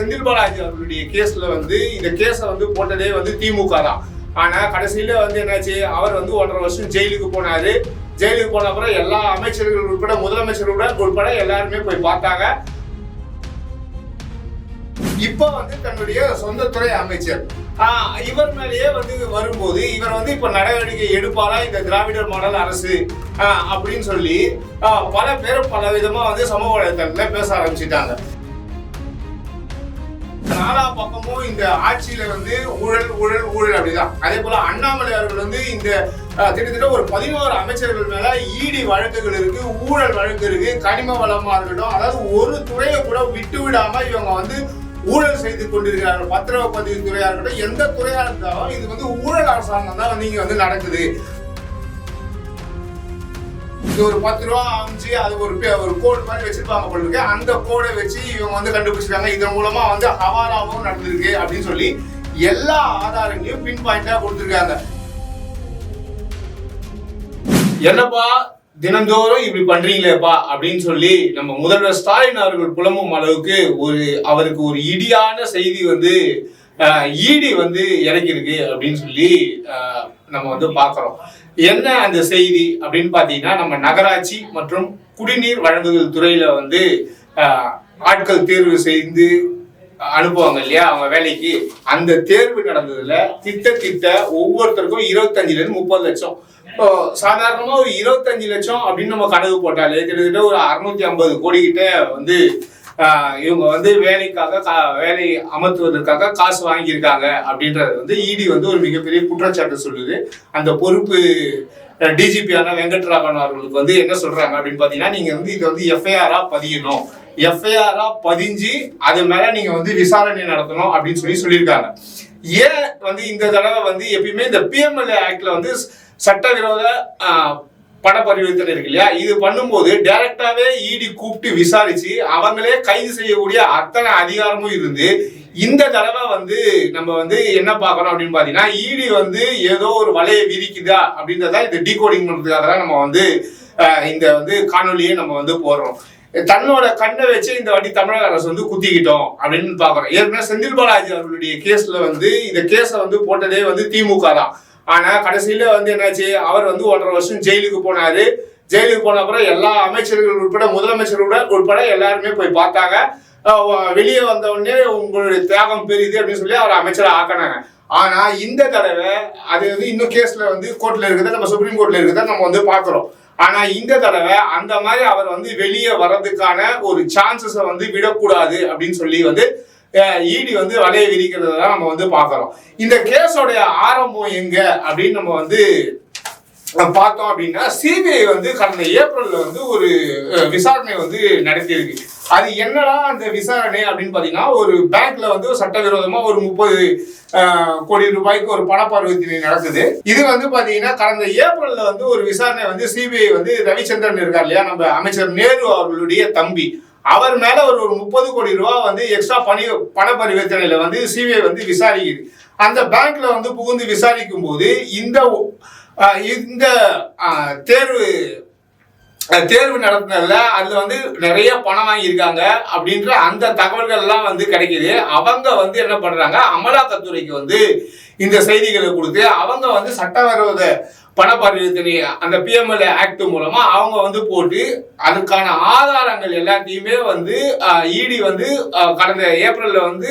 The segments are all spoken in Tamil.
செந்தில் பாலாஜி அவர்களுடைய கேஸ்ல வந்து இந்த கேஸை வந்து போட்டதே வந்து திமுக தான். ஆனா கடைசியில வந்து என்னாச்சு? அவர் வந்து ஒன்றரை வருஷம் ஜெயிலுக்கு போனாரு. ஜெயிலுக்கு போன அப்புறம் எல்லா அமைச்சர்கள் உட்பட முதலமைச்சர்கள் உட்பட எல்லாருமே போய் பார்த்தாங்க. இப்ப வந்து தன்னுடைய சொந்த துறை அமைச்சர். ஆஹ் இவர் மேலேயே வந்து வரும்போது இவர் வந்து இப்ப நடவடிக்கை எடுப்பாரா? இந்த திராவிடர் மாடல் அரசு. அப்படின்னு சொல்லி ஆஹ் பல பேர் பல விதமா வந்து சமூக வலைதளத்துல பேச ஆரம்பிச்சிட்டாங்க. நாலா பக்கமும் இந்த ஆட்சியில வந்து ஊழல் ஊழல் ஊழல் அப்படிதான். அதே போல அண்ணாமலை அவர்கள் வந்து இந்த கிட்டத்தட்ட ஒரு பதினோரு அமைச்சர்கள் மேல ஈடி வழக்குகள் இருக்கு ஊழல் வழக்கு இருக்கு கனிம வளமா இருக்கட்டும் அதாவது ஒரு துறையை கூட விட்டு விடாம இவங்க வந்து ஊழல் செய்து கொண்டிருக்கிறார்கள். பத்திரப்பதிவு துறையா இருக்கட்டும் எந்த துறையா இருந்தாலும் இது வந்து ஊழல் அரசாங்கம் தான் வந்து இங்க வந்து நடக்குது. இது ஒரு பத்து ரூபா அமைச்சு அது ஒரு ஒரு கோடு மாதிரி வச்சிருப்பாங்க போல இருக்கு. அந்த கோடை வச்சு இவங்க வந்து கண்டுபிடிச்சிருக்காங்க. இதன் மூலமா வந்து ஹவாலாவும் நடந்திருக்கு அப்படின்னு சொல்லி எல்லா ஆதாரங்களையும் பின் பாயிண்டா கொடுத்துருக்காங்க. என்னப்பா தினந்தோறும் இப்படி பண்றீங்களேப்பா அப்படின்னு சொல்லி நம்ம முதல்வர் ஸ்டாலின் அவர்கள் புலம்பும் அளவுக்கு ஒரு அவருக்கு ஒரு இடியான செய்தி வந்து ஈடி வந்து இறக்கிருக்கு அப்படின்னு சொல்லி நம்ம வந்து பார்க்குறோம். என்ன அந்த செய்தி அப்படின்னு பார்த்தீங்கன்னா நம்ம நகராட்சி மற்றும் குடிநீர் வழங்குதல் துறையில வந்து ஆட்கள் தேர்வு செய்து அனுப்புவாங்க இல்லையா? அவங்க வேலைக்கு. அந்த தேர்வு நடந்ததுல திட்டத்திட்ட ஒவ்வொருத்தருக்கும் இருபத்தஞ்சுல இருந்து முப்பது லட்சம். இப்போ சாதாரணமா ஒரு இருபத்தஞ்சு லட்சம் அப்படின்னு நம்ம கணக்கு போட்டாலே கிட்டத்தட்ட ஒரு அறுநூத்தி ஐம்பது கோடி கிட்ட வந்து இவங்க வந்து வேலைக்காக கா- வேலை அமர்த்துவதற்காக காசு வாங்கியிருக்காங்க அப்படின்றது வந்து இடி வந்து ஒரு மிகப்பெரிய குற்றச்சாட்டு சொல்லுது. அந்த பொறுப்பு டிஜிபியான வெங்கட்ராமன் அவர்களுக்கு வந்து என்ன சொல்றாங்க அப்படின்னு பாத்தீங்கன்னா நீங்க வந்து இதை வந்து எஃப்ஐஆரா பதியணும். எஃப்ஐஆரா பதிஞ்சு அது மேல நீங்க வந்து விசாரணை நடத்தணும் அப்படின்னு சொல்லி சொல்லியிருக்காங்க. ஏன் வந்து இந்த தடவை வந்து எப்பயுமே இந்த பிஎம்எல்ஏ ஆக்ட்ல வந்து சட்டவிரோத பண பரிவர்த்தனை இருக்கு இல்லையா? இது பண்ணும்போது டைரக்டாவே இடி கூப்பிட்டு விசாரிச்சு அவங்களே கைது செய்யக்கூடிய அத்தனை அதிகாரமும் இருந்து இந்த தடவை வந்து நம்ம வந்து என்ன பார்க்கணும் அப்படின்னு பார்த்தீங்கன்னா இடி வந்து ஏதோ ஒரு வலையை விதிக்குதா அப்படின்றத இந்த டீகோடிங் பண்ணுறதுக்காக தான் நம்ம வந்து இந்த வந்து காணொலியை நம்ம வந்து போடுறோம். தன்னோட கண்ணை வச்சு இந்த வாட்டி தமிழக அரசு வந்து குத்திக்கிட்டோம் அப்படின்னு பார்க்குறோம். ஏற்கனவே செந்தில் பாலாஜி அவர்களுடைய கேஸில் வந்து இந்த கேஸை வந்து போட்டதே வந்து திமுக தான். ஆனா கடைசியில வந்து என்னாச்சு? அவர் வந்து ஒன்றரை வருஷம் ஜெயிலுக்கு போனாரு. ஜெயிலுக்கு போன அப்புறம் எல்லா அமைச்சர்கள் உட்பட முதலமைச்சர் உட்பட எல்லாருமே போய் பார்த்தாங்க. வெளியே வந்த உடனே உங்களுடைய தியாகம் பெரியது அப்படின்னு சொல்லி அவர் அமைச்சரை ஆக்கினாங்க. ஆனா இந்த தடவை அது வந்து இன்னும் கேஸ்ல வந்து கோர்ட்ல இருக்குதா? நம்ம சுப்ரீம் கோர்ட்ல இருக்குதா? நம்ம வந்து பாக்குறோம் ஆனா இந்த தடவை அந்த மாதிரி அவர் வந்து வெளியே வர்றதுக்கான ஒரு சான்சஸை வந்து விடக்கூடாது அப்படின்னு சொல்லி வந்து இடி வந்து வலையை விரிக்கிறத தான் நம்ம வந்து பார்க்குறோம். இந்த கேஸோடைய ஆரம்பம் எங்க அப்படின்னு நம்ம வந்து பார்த்தோம் அப்படின்னா சிபிஐ வந்து கடந்த ஏப்ரல்ல வந்து ஒரு விசாரணை வந்து நடத்தியிருக்கு. அது என்னடா அந்த விசாரணை அப்படின்னு பார்த்தீங்கன்னா ஒரு பேங்க்ல வந்து சட்டவிரோதமா ஒரு முப்பது கோடி ரூபாய்க்கு ஒரு பண பரிவர்த்தனை நடக்குது. இது வந்து பார்த்தீங்கன்னா கடந்த ஏப்ரல்ல வந்து ஒரு விசாரணை வந்து சிபிஐ வந்து ரவிச்சந்திரன் இருக்கார் இல்லையா? நம்ம அமைச்சர் நேரு அவர்களுடைய தம்பி. அவர் மேல ஒரு ஒரு முப்பது கோடி ரூபா வந்து எக்ஸ்ட்ரா பணி பண பரிவர்த்தனையில வந்து சிபிஐ வந்து விசாரிக்குது. அந்த பேங்க்ல வந்து புகுந்து விசாரிக்கும் போது இந்த இந்த தேர்வு தேர்வு நடத்தினதுல அதுல வந்து நிறைய பணம் வாங்கியிருக்காங்க அப்படின்ற அந்த தகவல்கள் எல்லாம் வந்து கிடைக்குது. அவங்க வந்து என்ன பண்றாங்க? அமலாக்கத்துறைக்கு வந்து இந்த செய்திகளை கொடுத்து அவங்க வந்து சட்டவிரோத பண பரிவர்த்தனை அந்த பிஎம்எல்ஏ ஆக்ட் மூலமா அவங்க வந்து போட்டு அதுக்கான ஆதாரங்கள் எல்லாத்தையுமே வந்து இடி வந்து கடந்த ஏப்ரல்ல வந்து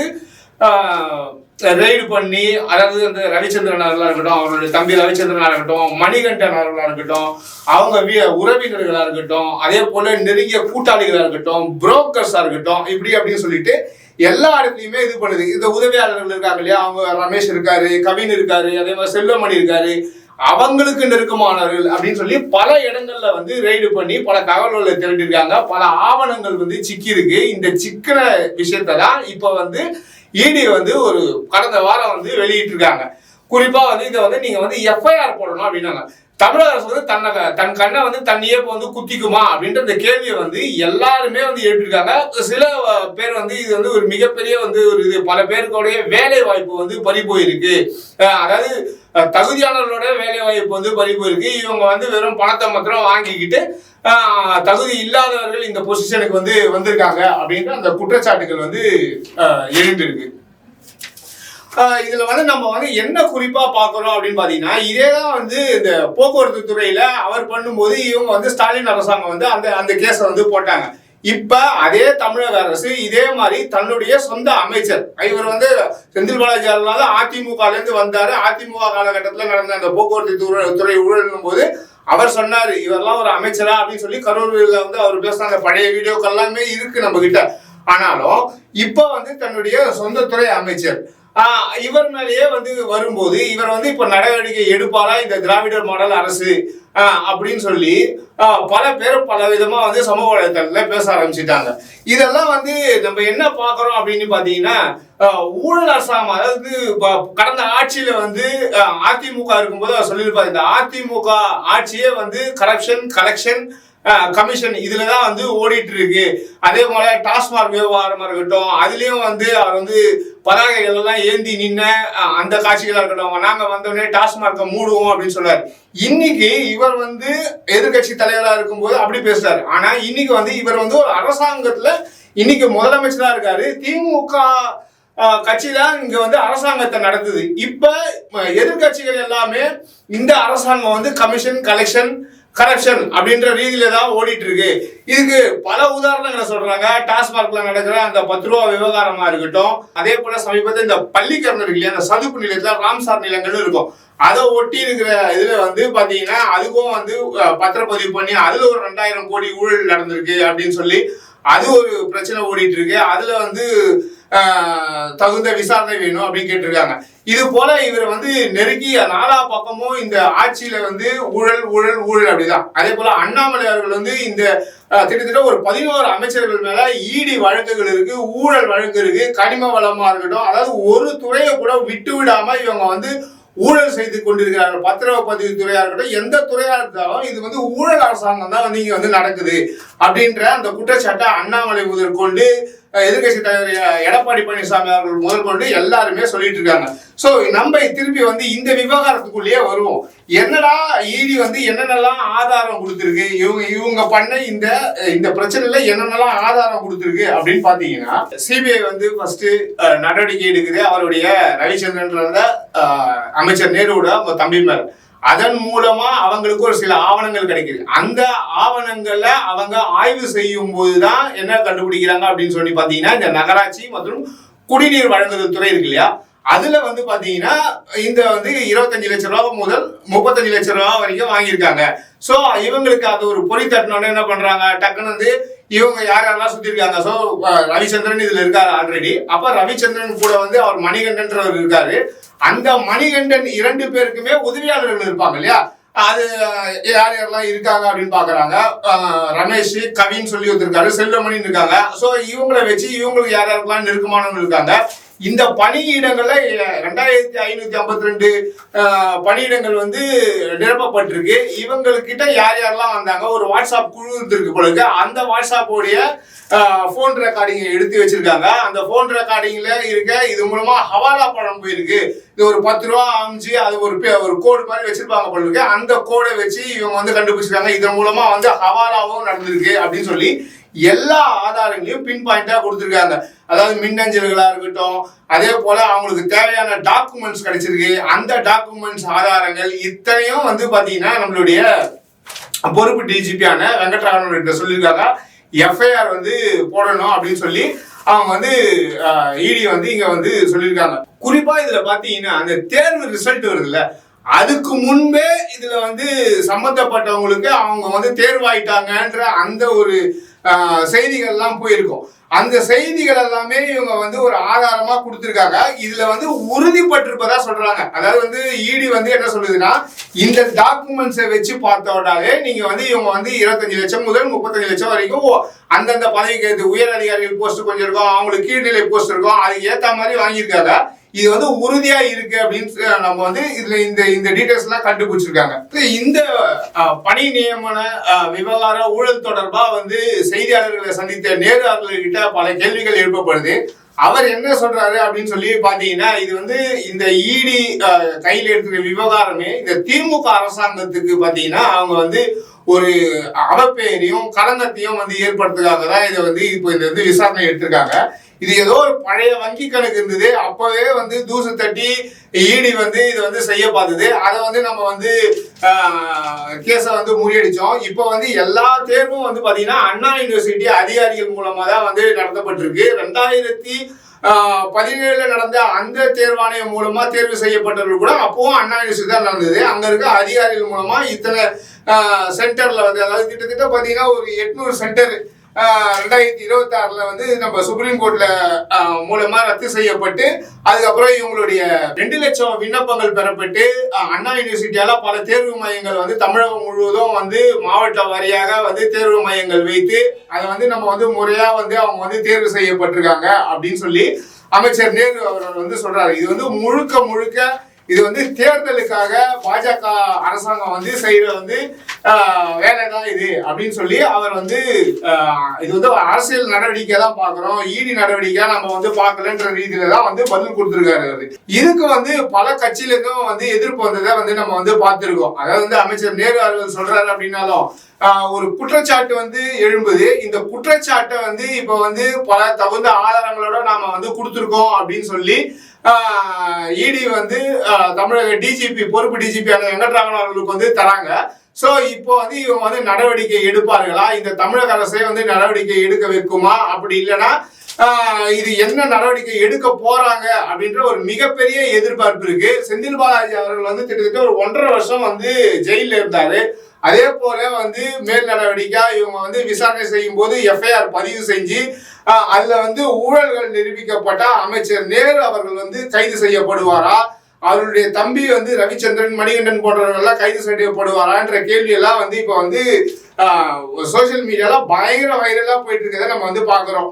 ரெய்டு பண்ணி அதாவது அந்த ரவிச்சந்திரன் அவர்களாக இருக்கட்டும் அவருடைய தம்பி ரவிச்சந்திரனாக இருக்கட்டும் மணிகண்டன் அவர்களாக இருக்கட்டும் அவங்க வீ- உறவினர்களாக இருக்கட்டும் அதே போல நெருங்கிய கூட்டாளிகளாக இருக்கட்டும் புரோக்கர்ஸாக இருக்கட்டும் இப்படி அப்படின்னு சொல்லிட்டு எல்லா இடத்துலையுமே இது பண்ணுது. இந்த உதவியாளர்கள் இருக்காங்க இல்லையா? அவங்க ரமேஷ் இருக்காரு கவின் இருக்காரு அதே மாதிரி செல்வமணி இருக்காரு. அவங்களுக்கு நெருக்கமானவர்கள் அப்படின்னு சொல்லி பல இடங்கள்ல வந்து ரெய்டு பண்ணி பல தகவல்களை திரட்டிருக்காங்க பல ஆவணங்கள் வந்து சிக்கி இருக்கு இந்த சிக்கின விஷயத்தை தான் இப்ப வந்து இடி வந்து ஒரு கடந்த வாரம் வந்து வெளியிட்டிருக்காங்க. குறிப்பா வந்து இதை வந்து நீங்க வந்து எஃப்ஐஆர் போடணும் அப்படின்னாங்க. தமிழக அரசு வந்து தன்னை தன் கண்ணை வந்து தன்னையே வந்து குத்திக்குமா அப்படின்ற அந்த கேள்வியை வந்து எல்லாருமே வந்து எழுப்பியிருக்காங்க. சில பேர் வந்து இது வந்து ஒரு மிகப்பெரிய வந்து ஒரு இது. பல பேருக்குடைய வேலை வாய்ப்பு வந்து பறி போயிருக்கு. அதாவது தகுதியானவர்களோட வேலை வாய்ப்பு வந்து பறிப்பு இருக்கு. இவங்க வந்து வெறும் பணத்தை மாத்திரம் வாங்கிக்கிட்டு தகுதி இல்லாதவர்கள் இந்த பொசிஷனுக்கு வந்து வந்திருக்காங்க அப்படின்ற அந்த குற்றச்சாட்டுகள் வந்து அஹ், எழுந்திருக்கு. இதுல வந்து நம்ம வந்து என்ன குறிப்பா பாக்குறோம் அப்படின்னு பாத்தீங்கன்னா இதே தான் வந்து இந்த போக்குவரத்து துறையில அவர் பண்ணும்போது இவங்க வந்து ஸ்டாலின் அரசாங்கம் வந்து அந்த அந்த கேஸை வந்து போட்டாங்க. இப்ப அதே தமிழக அரசு இதே மாதிரி தன்னுடைய சொந்த அமைச்சர் இவர் வந்து செந்தில் பாலாஜி அல்லாத அதிமுக இருந்து வந்தாரு. அதிமுக காலகட்டத்தில் நடந்த அந்த போக்குவரத்து துறை துறை ஊழலும் போது அவர் சொன்னாரு இவரெல்லாம் ஒரு அமைச்சரா? அப்படின்னு சொல்லி கரூரில் வந்து அவர் பேசின அந்த பழைய வீடியோக்கள் எல்லாமே இருக்கு நம்ம கிட்ட ஆனாலும் இப்ப வந்து தன்னுடைய சொந்த துறை அமைச்சர் இவர் மேலேயே வந்து வரும்போது இவர் வந்து இப்ப நடவடிக்கை எடுப்பாரா இந்த திராவிடர் மாடல் அரசு? அப்படின்னு சொல்லி பல பேர் பல விதமா வந்து சமூக வலைதளத்துல பேச ஆரம்பிச்சிட்டாங்க. இதெல்லாம் வந்து நம்ம என்ன பார்க்கறோம் அப்படின்னு பாத்தீங்கன்னா ஊழல் அரசாங்கம் அதாவது கடந்த ஆட்சியில வந்து ஆஹ் அதிமுக இருக்கும்போது அவர் சொல்லியிருப்பாரு இந்த அதிமுக ஆட்சியே வந்து கரப்ஷன் கலெக்ஷன் கமிஷன் இதுல தான் வந்து ஓடிட்டு இருக்கு அதே போல டாஸ்மாக் விவகாரமா இருக்கட்டும் அதுலயும் வந்து அவர் வந்து பதாகைகள் எல்லாம் ஏந்தி நின்ன அந்த காட்சிகளா இருக்கட்டும் நாங்க வந்தோடனே டாஸ்மார்க்கை மூடுவோம் அப்படின்னு சொன்னார். இன்னைக்கு இவர் வந்து எதிர்க்கட்சி தலைவரா இருக்கும்போது அப்படி பேசுறாரு. ஆனா இன்னைக்கு வந்து இவர் வந்து ஒரு அரசாங்கத்துல இன்னைக்கு முதலமைச்சரா இருக்காரு. திமுக கட்சி தான் இங்க வந்து அரசாங்கத்தை நடத்துது. இப்ப எதிர்கட்சிகள் எதிர்க்கட்சிகள் எல்லாமே இந்த அரசாங்கம் வந்து கமிஷன் கலெக்ஷன் கரப்ஷன் அப்படின்ற ரீதியில தான் ஓடிட்டு இருக்கு இதுக்கு பல உதாரணங்களை சொல்றாங்க. டாஸ்மார்க்ல நடக்கிற அந்த பத்து ரூபா விவகாரமா இருக்கட்டும் அதே போல சமீபத்தில் இந்த பள்ளிக்கரணம் இருக்கு இல்லையா அந்த சதுப்பு நிலையத்துல ராம்சார் நிலங்கள் இருக்கும். அதை ஒட்டி இருக்கிற இதுல வந்து பாத்தீங்கன்னா அதுக்கும் வந்து பத்திரப்பதிவு பண்ணி அதுல ஒரு ரெண்டாயிரம் கோடி ஊழல் நடந்திருக்கு அப்படின்னு சொல்லி அது ஒரு பிரச்சனை ஓடிட்டு இருக்கு அதுல வந்து தகுந்த விசாரணை வேணும் அப்படின்னு கேட்டிருக்காங்க. இது போல இவர் வந்து நெருங்கிய நாலா பக்கமும் இந்த ஆட்சியில வந்து ஊழல் ஊழல் ஊழல் அப்படிதான். அதே போல அண்ணாமலை அவர்கள் வந்து இந்த கிட்டத்தட்ட ஒரு பதினோரு அமைச்சர்கள் மேல ஈடி வழக்குகள் இருக்கு ஊழல் வழக்கு இருக்கு கனிம வளமா இருக்கட்டும் அதாவது ஒரு துறையை கூட விட்டு விடாம இவங்க வந்து ஊழல் செய்து கொண்டிருக்கிறார்கள். பத்திரப்பதிவு துறையா இருக்கட்டும் எந்த துறையா இருந்தாலும் இது வந்து ஊழல் அரசாங்கம் தான் வந்து இங்க வந்து நடக்குது அப்படின்ற அந்த குற்றச்சாட்டை அண்ணாமலை முதற்கொண்டு எதிர்கட்சி எதிர்க்கட்சி தலைவர் எடப்பாடி பழனிசாமி அவர்கள் முதற்கொண்டு எல்லாருமே சொல்லிட்டு இருக்காங்க. ஸோ நம்ம திருப்பி வந்து இந்த விவகாரத்துக்குள்ளேயே வருவோம். என்னடா ஈடி வந்து என்னென்னலாம் ஆதாரம் கொடுத்துருக்கு? இவங்க இவங்க பண்ண இந்த இந்த பிரச்சனையில என்னென்னலாம் ஆதாரம் கொடுத்துருக்கு அப்படின்னு பார்த்தீங்கன்னா சிபிஐ வந்து ஃபர்ஸ்ட் நடவடிக்கை எடுக்குது. அவருடைய ரவிச்சந்திரன் அமைச்சர் நேருவோட தம்பி மேல. அதன் மூலமா அவங்களுக்கு ஒரு சில ஆவணங்கள் கிடைக்குது. அந்த ஆவணங்களை அவங்க ஆய்வு செய்யும் போதுதான் என்ன கண்டுபிடிக்கிறாங்க அப்படின்னு சொல்லி பாத்தீங்கன்னா இந்த நகராட்சி மற்றும் குடிநீர் வழங்குதல் துறை இருக்கு இல்லையா? அதுல வந்து பாத்தீங்கன்னா இந்த வந்து இருபத்தஞ்சு லட்சம் ரூபா முதல் முப்பத்தஞ்சு லட்சம் ரூபா வரைக்கும் வாங்கியிருக்காங்க. சோ இவங்களுக்கு அது ஒரு பொறி தட்டினோட என்ன பண்றாங்க? டக்குன்னு வந்து இவங்க யார் யாரெல்லாம் சுத்தி இருக்காங்க சோ ரவிச்சந்திரன் இதுல இருக்காரு ஆல்ரெடி அப்ப ரவிச்சந்திரன் கூட வந்து அவர் மணிகண்டன்றவர் இருக்காரு. அந்த மணிகண்டன் இரண்டு பேருக்குமே உதவியாளர்கள் இருப்பாங்க இல்லையா? அது யார் யாரெல்லாம் இருக்காங்க அப்படின்னு பாக்குறாங்க. ரமேஷ் கவின்னு சொல்லி வந்திருக்காரு செல்வமணின்னு இருக்காங்க. சோ இவங்களை வச்சு இவங்களுக்கு யார் யாருக்கெல்லாம் நெருக்கமானவங்க இருக்காங்க? இந்த பணியிடங்கள்ல ரெண்டாயிரத்தி ஐநூத்தி ஐம்பத்தி ரெண்டு பணியிடங்கள் வந்து நிரப்பப்பட்டிருக்கு. இவங்கக்கிட்ட யார் யாரெல்லாம் வந்தாங்க? ஒரு வாட்ஸ்அப் குழு இருந்திருக்கு போல இருக்கு. அந்த வாட்ஸ்அப்போடைய ஃபோன் ரெக்கார்டிங் எடுத்து வச்சிருக்காங்க. அந்த ஃபோன் ரெக்கார்டிங்ல இருக்க இது மூலமா ஹவாலா பணம் போயிருக்கு. இது ஒரு பத்து ரூபா அமைச்சு அது ஒரு பே- ஒரு கோடு மாதிரி வச்சிருப்பாங்க போல இருக்கு. அந்த கோடை வச்சு இவங்க வந்து கண்டுபிடிச்சிருக்காங்க. இதன் மூலமா வந்து ஹவாலாவும் நடந்திருக்கு அப்படின்னு சொல்லி எல்லா ஆதாரங்களையும் பின் பாயிண்டாக கொடுத்துருக்காங்க. அதாவது மின்னஞ்சல்களாக இருக்கட்டும் அதே போல் அவங்களுக்கு தேவையான டாக்குமெண்ட்ஸ் கிடைச்சிருக்கு. அந்த டாக்குமெண்ட்ஸ் ஆதாரங்கள் இத்தனையும் வந்து பார்த்தீங்கன்னா நம்மளுடைய பொறுப்பு டிஜிபியான வெங்கட்ராமன் சொல்லியிருக்காங்க. எஃப்ஐஆர் வந்து போடணும் அப்படின்னு சொல்லி அவங்க வந்து இடி வந்து இங்க வந்து சொல்லியிருக்காங்க. குறிப்பா இதுல பாத்தீங்கன்னா அந்த தேர்வு ரிசல்ட் வருதுல்ல அதுக்கு முன்பே இதுல வந்து சம்பந்தப்பட்டவங்களுக்கு அவங்க வந்து தேர்வாயிட்டாங்கன்ற அந்த ஒரு செய்திகள்லாம் போயிருக்கும். அந்த செய்திகள் எல்லாமே இவங்க வந்து ஒரு ஆதாரமா கொடுத்துருக்காங்க. இதுல வந்து உறுதிப்பட்டிருப்பதா சொல்றாங்க. அதாவது வந்து இடி வந்து என்ன சொல்லுதுன்னா இந்த டாக்குமெண்ட்ஸை வச்சு பார்த்தோடாலே நீங்க வந்து இவங்க வந்து இருபத்தஞ்சு லட்சம் முதல் முப்பத்தஞ்சு லட்சம் வரைக்கும் அந்தந்த பதவிக்கு உயர் அதிகாரிகள் போஸ்ட் கொஞ்சம் இருக்கும் அவங்களுக்கு கீழ்நிலை போஸ்ட் இருக்கும் அதுக்கு ஏத்த மாதிரி வாங்கியிருக்காங்க. இது வந்து உறுதியா இருக்கு அப்படின்னு நம்ம வந்து இதுல இந்த இந்த டீடைல்ஸ் எல்லாம் கண்டுபிடிச்சிருக்காங்க. இந்த பணி நியமன விவகார ஊழல் தொடர்பா வந்து செய்தியாளர்களை சந்தித்த நேரு அவர்கள்கிட்ட பல கேள்விகள் எழுப்பப்படுது. அவர் என்ன சொல்றாரு அப்படின்னு சொல்லி பாத்தீங்கன்னா இது வந்து இந்த இடி கையில் எடுக்கிற விவகாரமே இந்த திமுக அரசாங்கத்துக்கு பாத்தீங்கன்னா அவங்க வந்து ஒரு அவப்பெயரையும் களங்கத்தையும் வந்து ஏற்படுத்துறதுக்காக தான் இதை வந்து இப்போ இந்த வந்து விசாரணை எடுத்திருக்காங்க. இது ஏதோ ஒரு பழைய வங்கி கணக்கு இருந்தது. அப்பவே வந்து தூசு தட்டி ஈடி வந்து இது வந்து செய்ய பார்த்தது. அதை வந்து நம்ம வந்து கேஸை வந்து முறியடிச்சோம். இப்போ வந்து எல்லா தேர்வும் வந்து பார்த்தீங்கன்னா அண்ணா யூனிவர்சிட்டி அதிகாரிகள் மூலமாக தான் வந்து நடத்தப்பட்டிருக்கு. ரெண்டாயிரத்தி பதினேழுல நடந்த அந்த தேர்வாணையம் மூலமா தேர்வு செய்யப்பட்டவர்கள் கூட அப்பவும் அண்ணா யூனிவர்சிட்டி தான் நடந்தது. அங்க இருக்க அதிகாரிகள் மூலமா இத்தனை சென்டர்ல வந்து அதாவது கிட்டத்தட்ட பாத்தீங்கன்னா ஒரு எட்நூறு சென்டர் ரெண்டாயிரத்தி இருபத்தி ஆறுல வந்து நம்ம சுப்ரீம் கோர்ட்ல மூலமா ரத்து செய்யப்பட்டு அதுக்கப்புறம் இவங்களுடைய ரெண்டு லட்சம் விண்ணப்பங்கள் பெறப்பட்டு அண்ணா யூனிவர்சிட்டியால பல தேர்வு மையங்கள் வந்து தமிழகம் முழுவதும் வந்து மாவட்ட வாரியாக வந்து தேர்வு மையங்கள் வைத்து அதை வந்து நம்ம வந்து முறையா வந்து அவங்க வந்து தேர்வு செய்யப்பட்டிருக்காங்க அப்படின்னு சொல்லி அமைச்சர் நேரு அவர் வந்து சொல்றாரு. இது வந்து முழுக்க முழுக்க இது வந்து தேர்தலுக்காக பாஜக அரசாங்கம் வந்து செய்யற வந்து வேலை தான் இது அப்படின்னு சொல்லி அவர் வந்து இது வந்து அரசியல் நடவடிக்கை தான் பாக்குறோம் ஈடி நடவடிக்கை நம்ம வந்து பார்க்கலன்ற ரீதியில தான் வந்து பதில் கொடுத்துருக்காரு அவரு. இதுக்கு வந்து பல கட்சியிலிருந்தும் வந்து எதிர்ப்பு வந்ததை வந்து நம்ம வந்து பார்த்திருக்கோம். அதாவது வந்து அமைச்சர் நேரு அவர்கள் சொல்றாரு அப்படின்னாலும் ஒரு குற்றச்சாட்டு வந்து எழும்புது. இந்த குற்றச்சாட்டை வந்து இப்போ வந்து பல தகுந்த ஆதாரங்களோட நாம வந்து கொடுத்துருக்கோம் அப்படின்னு சொல்லி இடி வந்து தமிழக டிஜிபி பொறுப்பு டிஜிபி வெங்கட்ராமன் அவர்களுக்கு வந்து தராங்க. ஸோ இப்போ வந்து இவங்க வந்து நடவடிக்கை எடுப்பார்களா? இந்த தமிழக அரசே வந்து நடவடிக்கை எடுக்க வைக்குமா? அப்படி இல்லைன்னா இது என்ன நடவடிக்கை எடுக்க போறாங்க அப்படின்ற ஒரு மிகப்பெரிய எதிர்பார்ப்பு இருக்கு. செந்தில் பாலாஜி அவர்கள் வந்து கிட்டத்தட்ட ஒரு ஒன்றரை வருஷம் வந்து ஜெயிலில் இருந்தாரு. அதே போல வந்து மேல் நடவடிக்கை இவங்க வந்து விசாரணை செய்யும் போது எஃப்ஐஆர் பதிவு செஞ்சு அதுல வந்து ஊழல்கள் நிரூபிக்கப்பட்ட அமைச்சர் நேரு அவர்கள் வந்து கைது செய்யப்படுவாரா? அவருடைய தம்பி வந்து ரவிச்சந்திரன் மணிகண்டன் போன்றவர்கள்லாம் கைது செய்யப்படுவாரான்ற கேள்வி எல்லாம் வந்து இப்போ வந்து சோசியல் மீடியால பயங்கர வைரலா போயிட்டு இருக்கிறத நம்ம வந்து பாக்குறோம்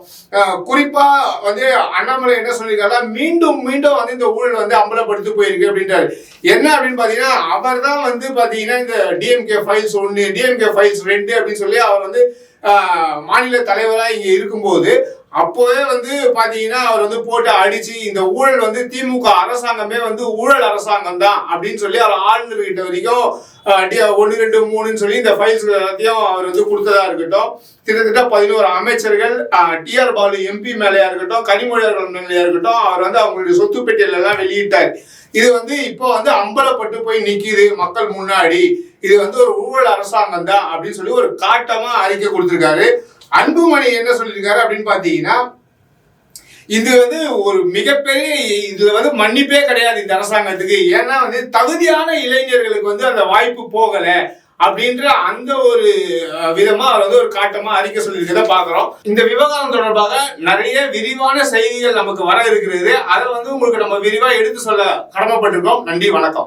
குறிப்பா வந்து அண்ணாமலை என்ன சொல்லியிருக்காரு மீண்டும் மீண்டும் வந்து இந்த ஊழல் வந்து அம்பலப்படுத்தி போயிருக்கு அப்படின்றாரு. என்ன அப்படின்னு பாத்தீங்கன்னா அவர் தான் வந்து பாத்தீங்கன்னா இந்த டிஎம்கே ஃபைல்ஸ் ஒன்று டிஎம்கே ஃபைல்ஸ் ரெண்டு அப்படின்னு சொல்லி அவர் வந்து மாநில தலைவராக இங்கே இருக்கும்போது அப்போவே வந்து பாத்தீங்கன்னா அவர் வந்து போட்டு அடிச்சு இந்த ஊழல் வந்து திமுக அரசாங்கமே வந்து ஊழல் அரசாங்கம் தான் அப்படின்னு சொல்லி அவர் ஆளுநர் கிட்ட வரைக்கும் ஒன்று ரெண்டு மூணுன்னு சொல்லி இந்த ஃபைல்ஸ் எல்லாத்தையும் அவர் வந்து கொடுத்ததா இருக்கட்டும். கிட்டத்தட்ட பதினோரு அமைச்சர்கள் டிஆர் பாலு எம்பி மேலேயா இருக்கட்டும் கனிமொழியர்கள் மேலேயா இருக்கட்டும் அவர் வந்து அவங்களுடைய சொத்து பெட்டியல் எல்லாம் வெளியிட்டார். இது வந்து இப்போ வந்து அம்பலப்பட்டு போய் நிக்குது மக்கள் முன்னாடி. இது வந்து ஒரு ஊழல் அரசாங்கம் தான் அப்படின்னு சொல்லி ஒரு காட்டமா அறிக்கை கொடுத்திருக்காரு. அன்புமணி என்ன சொல்லியிருக்காரு அப்படின்னு பார்த்தீங்கன்னா இது வந்து ஒரு மிகப்பெரிய இதுல வந்து மன்னிப்பே கிடையாது இந்த அரசாங்கத்துக்கு. ஏன்னா வந்து தகுதியான இளைஞர்களுக்கு வந்து அந்த வாய்ப்பு போகல அப்படின்ற அந்த ஒரு விதமா அவர் வந்து ஒரு காட்டமா அறிக்கை சொல்லியிருக்கத பாக்குறோம் இந்த விவகாரம் தொடர்பாக நிறைய விரிவான செய்திகள் நமக்கு வர இருக்கிறது. அதை வந்து உங்களுக்கு நம்ம விரிவா எடுத்து சொல்ல கடமைப்பட்டிருக்கோம். நன்றி வணக்கம்.